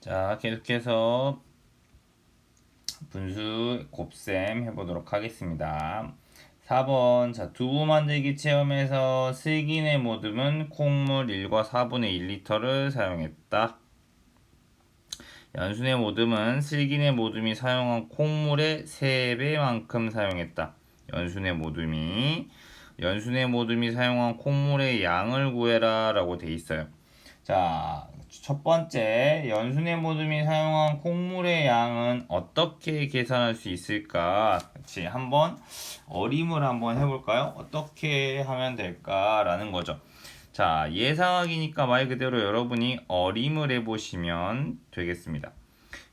자, 계속해서 분수 곱셈 해보도록 하겠습니다. 4번, 자, 두부 만들기 체험에서 슬기네 모듬은 콩물 1과 4분의 1리터를 사용했다. 연순의 모듬은 슬기네 모듬이 사용한 콩물의 3배만큼 사용했다. 연순의 모듬이 연순의 모듬이 사용한 콩물의 양을 구해라 라고 돼 있어요. 자, 첫 번째, 연순의 모듬이 사용한 콩물의 양은 어떻게 계산할 수 있을까? 같이 한번 어림을 한번 해볼까요? 어떻게 하면 될까라는 거죠. 자, 예상하기니까 말 그대로 여러분이 어림을 해보시면 되겠습니다.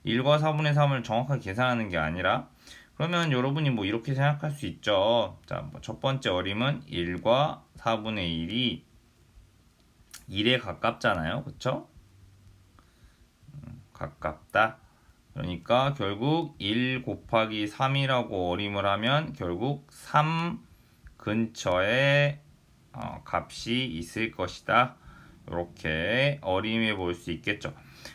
1과 4분의 3을 정확하게 계산하는 게 아니라 그러면 여러분이 뭐 이렇게 생각할 수 있죠. 자, 뭐 첫 번째 어림은 1과 4분의 1이 1에 가깝잖아요. 그쵸? 음, 가깝다. 그러니까 결국 1 곱하기 3이라고 어림을 하면 결국 3 근처에 어, 값이 있을 것이다. 이렇게 어림해 볼 수 있겠죠.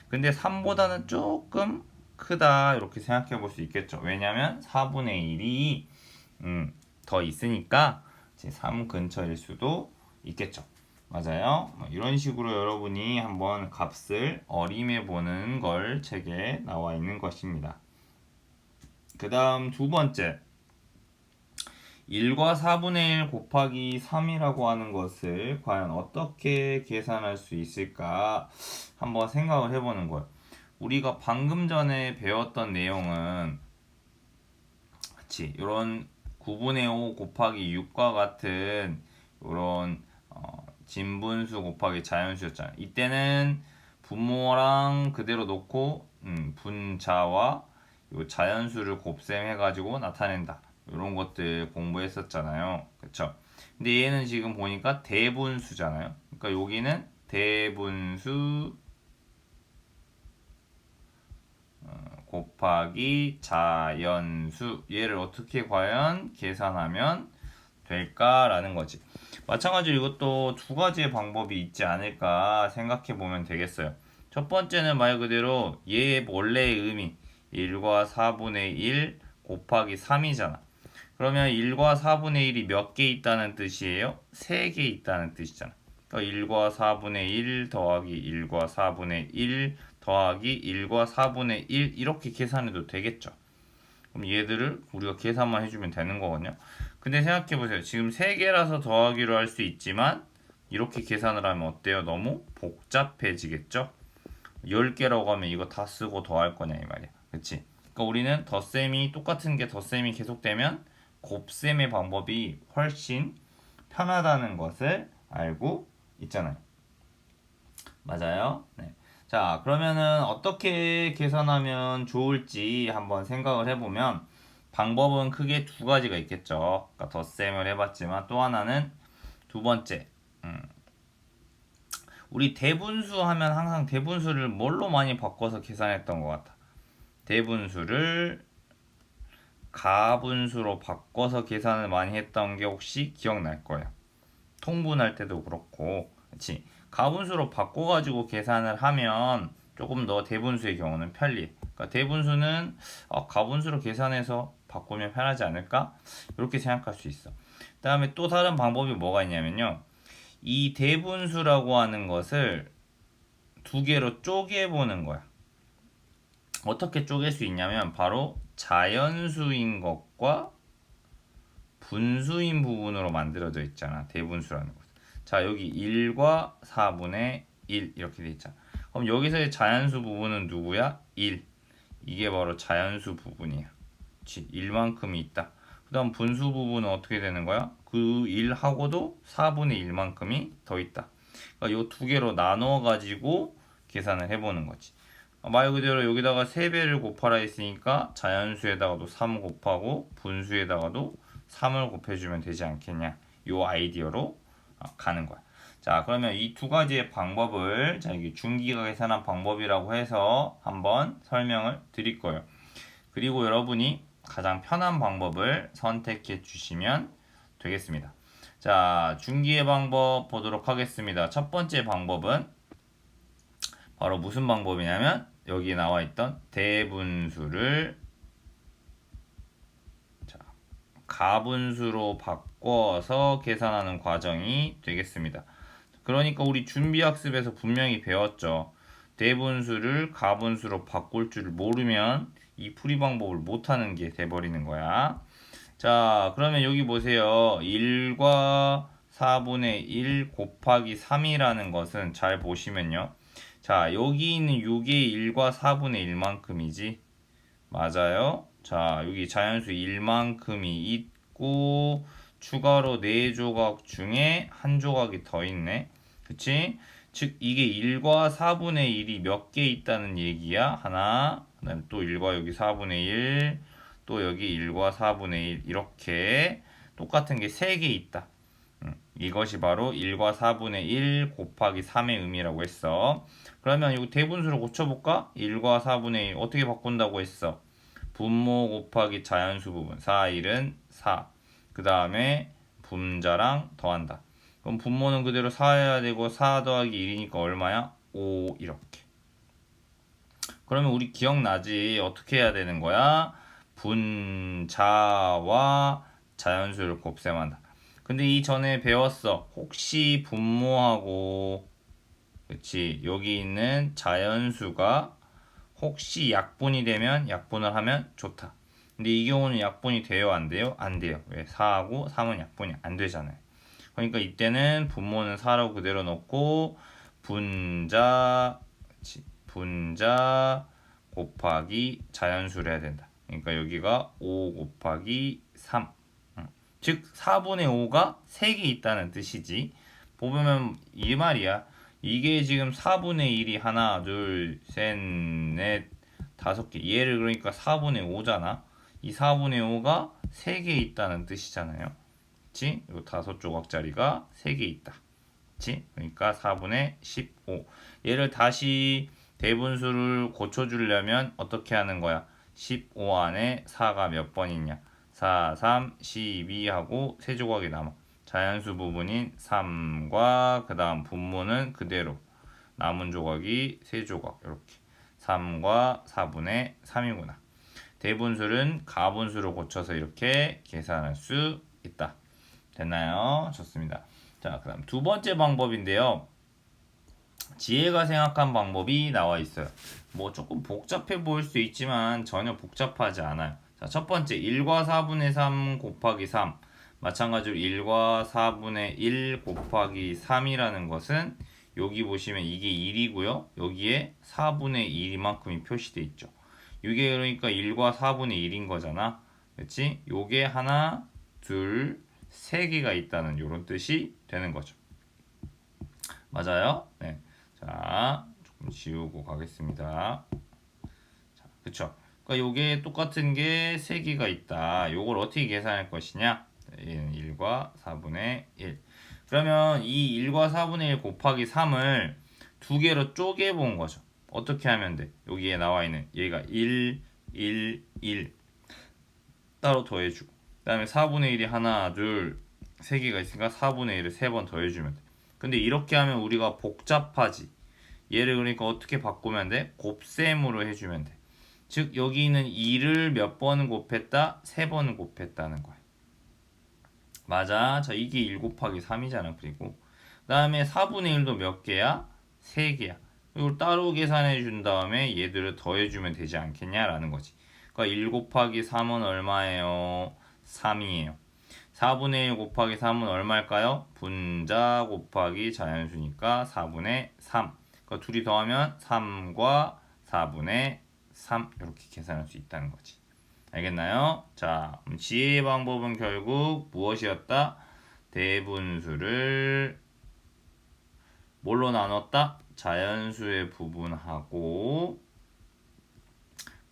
근데 3보다는 조금 크다. 이렇게 생각해 볼 수 있겠죠. 왜냐면 4분의 1이 음, 더 있으니까 3 근처일 수도 있겠죠. 맞아요. 뭐 이런 식으로 여러분이 한번 값을 어림해 보는 걸 책에 나와 있는 것입니다. 그 다음 두 번째. 1과 4분의 1 곱하기 3이라고 하는 것을 과연 어떻게 계산할 수 있을까 한번 생각을 해보는 거예요. 우리가 방금 전에 배웠던 내용은 그치 이런 9분의 5 곱하기 6과 같은 이런 어, 진분수 곱하기 자연수였잖아요. 이때는 분모랑 그대로 놓고 음, 분자와 요 자연수를 곱셈해가지고 나타낸다. 이런 것들 공부했었잖아요. 그쵸? 근데 얘는 지금 보니까 대분수잖아요. 그러니까 여기는 대분수 어, 곱하기 자연수 얘를 어떻게 과연 계산하면 될까라는 거지. 마찬가지로 이것도 두 가지의 방법이 있지 않을까 생각해 보면 되겠어요. 첫 번째는 말 그대로 얘의 원래의 의미 1과 4분의 1 곱하기 3이잖아. 그러면 1과 4분의 1이 몇 개 있다는 뜻이에요? 3개 있다는 뜻이잖아. 그러니까 1과 4분의 1 더하기 1과 4분의 1 더하기 1과 4분의 1 이렇게 계산해도 되겠죠. 그럼 얘들을 우리가 계산만 해주면 되는 거거든요. 근데 생각해 보세요. 지금 3개라서 더하기로 할 수 있지만 이렇게 계산을 하면 어때요? 너무 복잡해지겠죠? 10개라고 하면 이거 다 쓰고 더할 거냐 이 말이야. 그치? 그러니까 우리는 덧셈이 똑같은 게 덧셈이 계속되면 곱셈의 방법이 훨씬 편하다는 것을 알고 있잖아요. 맞아요? 네. 자, 그러면은 어떻게 계산하면 좋을지 한번 생각을 해보면 방법은 크게 두 가지가 있겠죠. 그러니까 덧셈을 해봤지만 또 하나는 두 번째. 음. 우리 대분수 하면 항상 대분수를 뭘로 많이 바꿔서 계산했던 것 같아. 대분수를 가분수로 바꿔서 계산을 많이 했던 게 혹시 기억날 거예요. 통분할 때도 그렇고, 그렇지? 가분수로 바꿔가지고 계산을 하면 조금 더 대분수의 경우는 편리해. 그러니까 대분수는 어, 가분수로 계산해서 바꾸면 편하지 않을까? 이렇게 생각할 수 있어. 그 다음에 또 다른 방법이 뭐가 있냐면요. 이 대분수라고 하는 것을 두 개로 쪼개보는 거야. 어떻게 쪼갤 수 있냐면 바로 자연수인 것과 분수인 부분으로 만들어져 있잖아. 대분수라는 것. 자, 여기 1과 4분의 1 이렇게 돼 있잖아. 그럼 여기서의 자연수 부분은 누구야? 1. 이게 바로 자연수 부분이야. 그치? 1만큼이 있다. 그 다음 분수 부분은 어떻게 되는 거야? 그 1하고도 4분의 1만큼이 더 있다. 그러니까 이두 개로 나눠 가지고 계산을 해보는 거지. 말 그대로 여기다가 3배를 곱하라 했으니까 자연수에다가도 3 곱하고 분수에다가도 3을 곱해주면 되지 않겠냐. 이 아이디어로 가는 거야. 자, 그러면 이 두 가지의 방법을 자, 여기 중기가 계산한 방법이라고 해서 한번 설명을 드릴 거예요. 그리고 여러분이 가장 편한 방법을 선택해 주시면 되겠습니다. 자, 중기의 방법 보도록 하겠습니다. 첫 번째 방법은 바로 무슨 방법이냐면 여기 나와 있던 대분수를 자, 가분수로 바꿔서 계산하는 과정이 되겠습니다. 그러니까 우리 준비학습에서 분명히 배웠죠. 대분수를 가분수로 바꿀 줄 모르면 이 풀이 방법을 못하는 게 돼버리는 거야. 자, 그러면 여기 보세요. 1과 4분의 1 곱하기 3이라는 것은 잘 보시면요. 자, 여기 있는 6의 1과 4분의 1만큼이지. 맞아요. 자, 여기 자연수 1만큼이 있고, 추가로 4조각 중에 한 조각이 더 있네. 그치? 즉, 이게 1과 4분의 1이 몇 개 있다는 얘기야. 하나, 그 다음에 또 1과 여기 4분의 1, 또 여기 1과 4분의 1, 이렇게 똑같은 게 3개 있다. 음, 이것이 바로 1과 4분의 1 곱하기 3의 의미라고 했어. 그러면 이 대분수로 고쳐볼까? 1과 4분의 1 어떻게 바꾼다고 했어? 분모 곱하기 자연수 부분 4, 1은 4. 그 다음에 분자랑 더한다. 그럼 분모는 그대로 4 해야 되고 4 더하기 1이니까 얼마야? 5 이렇게. 그러면 우리 기억나지? 어떻게 해야 되는 거야? 분자와 자연수를 곱셈한다. 근데 이 전에 배웠어. 혹시 분모하고 그치 여기 있는 자연수가 혹시 약분이 되면 약분을 하면 좋다. 근데 이 경우는 약분이 돼요 안 돼요? 안 돼요. 왜? 4하고 3은 약분이 안 되잖아요. 그러니까 이때는 분모는 4라고 그대로 넣고 분자 그치? 분자 곱하기 자연수를 해야 된다. 그러니까 여기가 5 곱하기 3. 음. 즉 4분의 5가 3개 있다는 뜻이지. 보면 이 말이야. 이게 지금 4분의 1이 하나, 둘, 셋, 넷, 다섯 개. 얘를 그러니까 4분의 5잖아. 이 4분의 5가 3개 있다는 뜻이잖아요. 그치? 요 다섯 조각짜리가 3개 있다. 그치? 그러니까 4분의 15. 얘를 다시 대분수를 고쳐주려면 어떻게 하는 거야? 15 안에 4가 몇 번 있냐? 4, 3, 12 하고 세 조각이 남아. 자연수 부분인 3과 그 다음 분모는 그대로 남은 조각이 세 조각 이렇게 3과 4분의 3이구나. 대분수는 가분수로 고쳐서 이렇게 계산할 수 있다. 됐나요? 좋습니다. 자, 그 다음 두 번째 방법인데요. 지혜가 생각한 방법이 나와 있어요. 뭐 조금 복잡해 보일 수 있지만 전혀 복잡하지 않아요. 자, 첫 번째 1과 4분의 3 곱하기 3 마찬가지로 1과 4분의 1 곱하기 3이라는 것은 여기 보시면 이게 1이고요. 여기에 4분의 1이만큼이 표시되어 있죠. 이게 그러니까 1과 4분의 1인 거잖아. 그렇지? 요게 하나, 둘, 세 개가 있다는 이런 뜻이 되는 거죠. 맞아요? 네. 자, 조금 지우고 가겠습니다. 자, 그쵸? 그러니까 요게 똑같은 게세 개가 있다. 요걸 어떻게 계산할 것이냐? 얘는 1과 4분의 1. 그러면 이 1과 4분의 1 곱하기 3을 두 개로 쪼개 본 거죠. 어떻게 하면 돼? 여기에 나와 있는 얘가 1, 1, 1 따로 더해주고 그 다음에 4분의 1이 하나, 둘, 세 개가 있으니까 4분의 1을 세 번 더해주면 돼. 근데 이렇게 하면 우리가 복잡하지. 얘를 그러니까 어떻게 바꾸면 돼? 곱셈으로 해주면 돼. 즉 여기 있는 2를 몇 번은 곱했다? 세 번은 곱했다는 거야. 맞아. 자 이게 1 곱하기 3이잖아. 그리고 그 다음에 4분의 1도 몇 개야? 3개야. 이걸 따로 계산해 준 다음에 얘들을 더해 주면 되지 않겠냐라는 거지. 그러니까 1 곱하기 3은 얼마예요? 3이에요. 4분의 1 곱하기 3은 얼마일까요? 분자 곱하기 자연수니까 4분의 3. 그러니까 둘이 더하면 3과 4분의 3 이렇게 계산할 수 있다는 거지. 알겠나요? 자, 지혜의 방법은 결국 무엇이었다? 대분수를 뭘로 나눴다? 자연수의 부분하고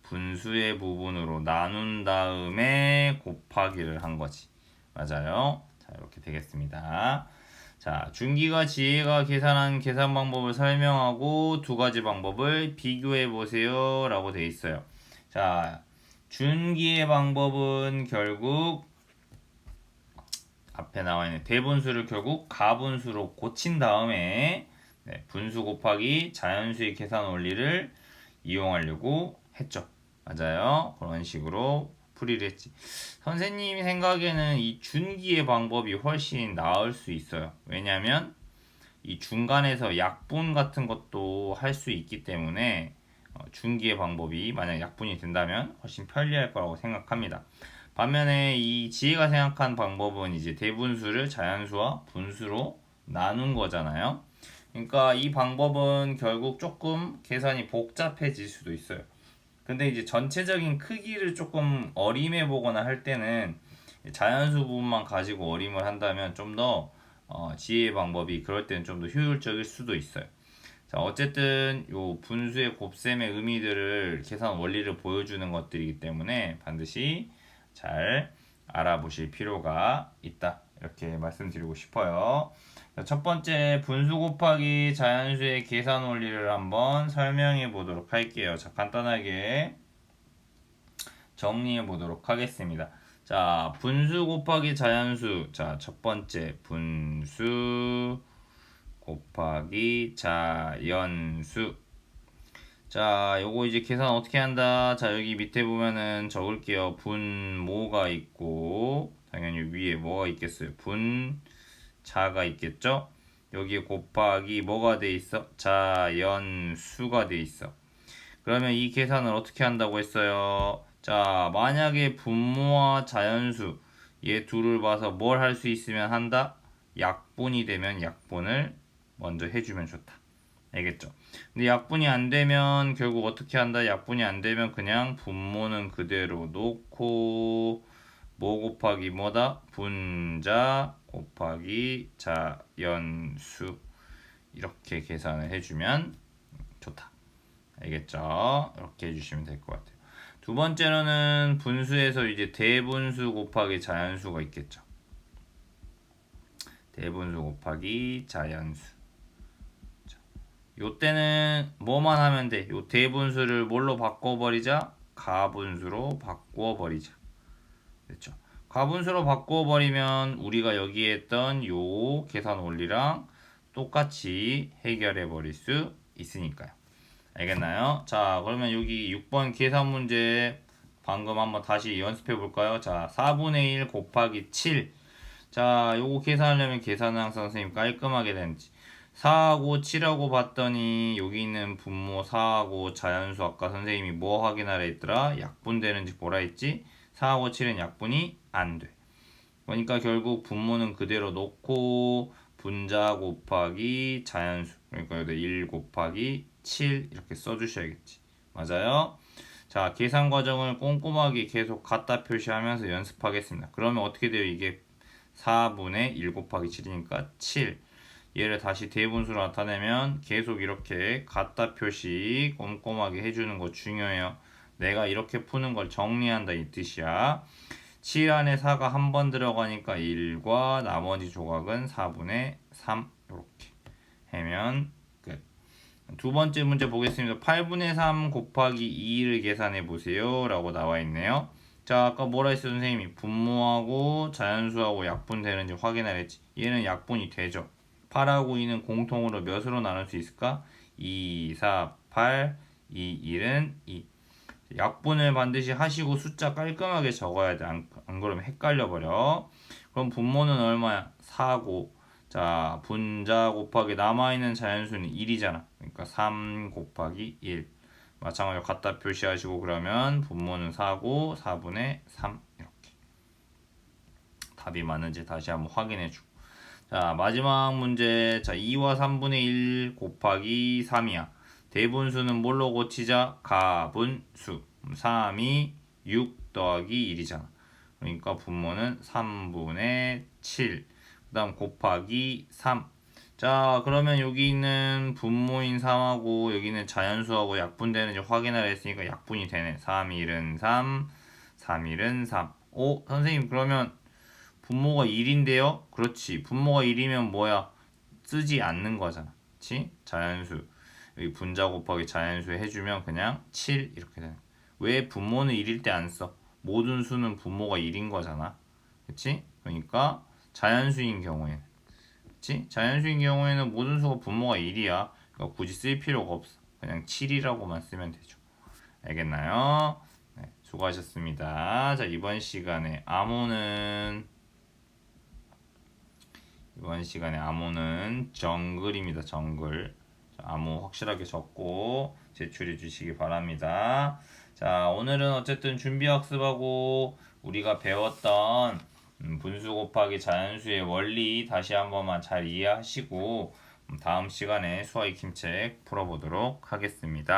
분수의 부분으로 나눈 다음에 곱하기를 한 거지. 맞아요. 자, 이렇게 되겠습니다. 자, 준기가 지혜가 계산한 계산 방법을 설명하고 두 가지 방법을 비교해 보세요. 라고 돼 있어요. 자, 준기의 방법은 결국 앞에 나와 있는 대분수를 결국 가분수로 고친 다음에 네, 분수 곱하기 자연수의 계산 원리를 이용하려고 했죠. 맞아요. 그런 식으로 풀이를 했지. 선생님이 생각에는 이 준기의 방법이 훨씬 나을 수 있어요. 왜냐면 이 중간에서 약분 같은 것도 할 수 있기 때문에 어, 준기의 방법이 만약 약분이 된다면 훨씬 편리할 거라고 생각합니다. 반면에 이 지혜가 생각한 방법은 이제 대분수를 자연수와 분수로 나눈 거잖아요. 그러니까 이 방법은 결국 조금 계산이 복잡해질 수도 있어요. 근데 이제 전체적인 크기를 조금 어림해 보거나 할 때는 자연수 부분만 가지고 어림을 한다면 좀더 어, 지혜의 방법이 그럴 때는 좀 더 효율적일 수도 있어요. 자, 어쨌든 요 분수의 곱셈의 의미들을 계산 원리를 보여주는 것들이기 때문에 반드시 잘 알아보실 필요가 있다. 이렇게 말씀드리고 싶어요. 자, 첫 번째 분수 곱하기 자연수의 계산 원리를 한번 설명해 보도록 할게요. 자, 간단하게 정리해 보도록 하겠습니다. 자, 분수 곱하기 자연수. 자, 첫 번째 분수 곱하기 자연수. 자, 요거 이제 계산 어떻게 한다? 자, 여기 밑에 보면은 적을게요. 분모가 있고, 당연히 위에 뭐가 있겠어요? 분 자가 있겠죠? 여기 곱하기 뭐가 돼 있어? 자연수가 돼 있어. 그러면 이 계산을 어떻게 한다고 했어요? 자, 만약에 분모와 자연수 얘 둘을 봐서 뭘 할 수 있으면 한다? 약분이 되면 약분을 먼저 해주면 좋다. 알겠죠? 근데 약분이 안 되면 결국 어떻게 한다? 약분이 안 되면 그냥 분모는 그대로 놓고 뭐 곱하기 뭐다? 분자 곱하기 자연수 이렇게 계산을 해주면 좋다. 알겠죠? 이렇게 해주시면 될 것 같아요. 두 번째로는 분수에서 이제 대분수 곱하기 자연수가 있겠죠. 대분수 곱하기 자연수. 요 때는 뭐만 하면 돼? 요 대분수를 뭘로 바꿔버리자? 가분수로 바꿔버리자. 됐죠? 가분수로 바꿔버리면 우리가 여기에 했던 요 계산 원리랑 똑같이 해결해 버릴 수 있으니까요. 알겠나요? 자, 그러면 여기 6번 계산 문제 방금 한번 다시 연습해 볼까요? 자, 4분의 1 곱하기 7. 자, 요거 계산하려면 계산은 항상 선생님 깔끔하게 되는지. 4하고 7하고 봤더니 여기 있는 분모 4하고 자연수 아까 선생님이 뭐 확인하라 했더라? 약분되는지 보라 했지? 4하고 7은 약분이 안 돼. 그러니까 결국 분모는 그대로 놓고 분자 곱하기 자연수 그러니까 여기 1 곱하기 7 이렇게 써주셔야겠지. 맞아요? 자 계산 과정을 꼼꼼하게 계속 갖다 표시하면서 연습하겠습니다. 그러면 어떻게 돼요? 이게 4분의 1 곱하기 7이니까 7 얘를 다시 대분수로 나타내면 계속 이렇게 갖다 표시 꼼꼼하게 해주는 거 중요해요. 내가 이렇게 푸는 걸 정리한다 이 뜻이야. 7 안에 4가 한 번 들어가니까 1과 나머지 조각은 4분의 3 이렇게 하면 끝. 두 번째 문제 보겠습니다. 8분의 3 곱하기 2를 계산해 보세요 라고 나와 있네요. 자 아까 뭐라 했어 선생님이 분모하고 자연수하고 약분 되는지 확인하랬지. 얘는 약분이 되죠. 8하고 2는 공통으로 몇으로 나눌 수 있을까? 2, 4, 8, 2, 1은 2. 약분을 반드시 하시고 숫자 깔끔하게 적어야 돼. 안, 안 그러면 헷갈려 버려. 그럼 분모는 얼마야? 4고. 자, 분자 곱하기 남아있는 자연수는 1이잖아. 그러니까 3 곱하기 1. 마찬가지로 갖다 표시하시고 그러면 분모는 4고 4분의 3 이렇게. 답이 맞는지 다시 한번 확인해 주고. 자, 마지막 문제. 자, 2와 3분의 1 곱하기 3이야. 대분수는 뭘로 고치자? 가분수. 3이 6 더하기 1이잖아. 그러니까 분모는 3분의 7. 그 다음 곱하기 3. 자, 그러면 여기 있는 분모인 3하고 여기는 자연수하고 약분되는지 확인하려 했으니까 약분이 되네. 3, 1은 3, 3, 1은 3. 오, 선생님, 그러면 분모가 1인데요? 그렇지. 분모가 1이면 뭐야? 쓰지 않는 거잖아. 그치? 자연수. 여기 분자 곱하기 자연수 해주면 그냥 7 이렇게 되는 왜 분모는 1일 때 안 써? 모든 수는 분모가 1인 거잖아. 그치? 그러니까 자연수인 경우에는 그치? 자연수인 경우에는 모든 수가 분모가 1이야. 그러니까 굳이 쓸 필요가 없어. 그냥 7이라고만 쓰면 되죠. 알겠나요? 네, 수고하셨습니다. 자, 이번 시간에 암호는 이번 시간에 암호는 정글입니다. 정글. 자, 암호 확실하게 적고 제출해 주시기 바랍니다. 자, 오늘은 어쨌든 준비 학습하고 우리가 배웠던 음, 분수 곱하기 자연수의 원리 다시 한 번만 잘 이해하시고 음, 다음 시간에 수학 익힘책 풀어보도록 하겠습니다.